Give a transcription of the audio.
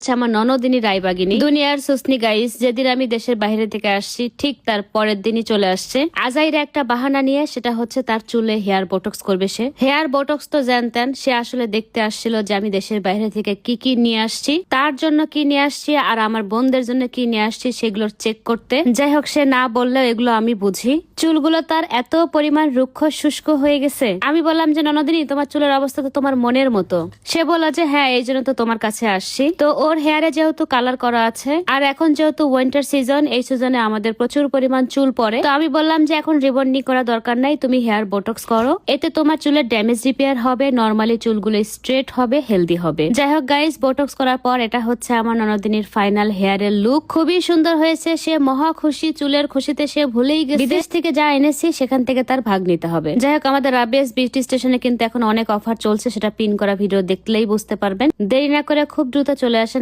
হচ্ছে আমার ননদিনী রায়বাগিনী। দুনিয়ার সুসনি গাইস, যেদিন আমি দেশের বাইরে থেকে আসছি, ঠিক তার পরের দিনই চলে আসছে। আজাইরা একটা বাহানা নিয়ে, সেটা হচ্ছে তার চুলে হেয়ার বোটক্স করবে সে। হেয়ার বোটক্স তো জানতেন, সে আসলে দেখতে আসছিল যে আমি দেশের বাইরে থেকে কি কি নিয়ে আসছি, তার জন্য কি নিয়ে আসছি, আর আমার বোনদের জন্য কি নিয়ে আসছি, সেগুলো চেক করতে। যাই হোক, সে না বললেও এগুলো আমি বুঝি। চুলগুলো তার এত পরিমাণ রুক্ষ, শুষ্ক হয়ে গেছে। আমি বললাম যে, ননদিনী, তোমার চুলের অবস্থা তো তোমার মনের মতো। সে বলল যে হ্যাঁ এই জন্য তো তোমার কাছে আসছি। তো ওর হেয়ারে যেহেতু কালার করা আছে, আর এখন যেহেতু উইন্টার সিজন এই সিজনে আমাদের প্রচুর পরিমাণ চুল পড়ে। তো আমি বললাম যে, এখন রিবন্ডিং করা দরকার নাই, তুমি হেয়ার বোটক্স করো। এতে তোমার চুলের ড্যামেজ রিপেয়ার হবে নর্মালি চুলগুলো স্ট্রেট হবে হেলদি হবে। যাই হোক গাইস বোটক্স করার পর এটা হচ্ছে আমার ননদিনীর ফাইনাল হেয়ারের লুক খুবই সুন্দর হয়েছে, সে মহা খুশি, চুলের খুশিতে সে ভুলেই গেছে। বিদেশ থেকে যা এনেছি, সেখান থেকে তার ভাগ নিতে হবে। যাই হোক, আমাদের রাবিয়াস বিউটি স্টেশনে কিন্তু এখন অনেক অফার চলছে, সেটা পিন করা ভিডিও দেখলেই বুঝতে পারবেন। দেরি না করে খুব দ্রুত চলে আসেন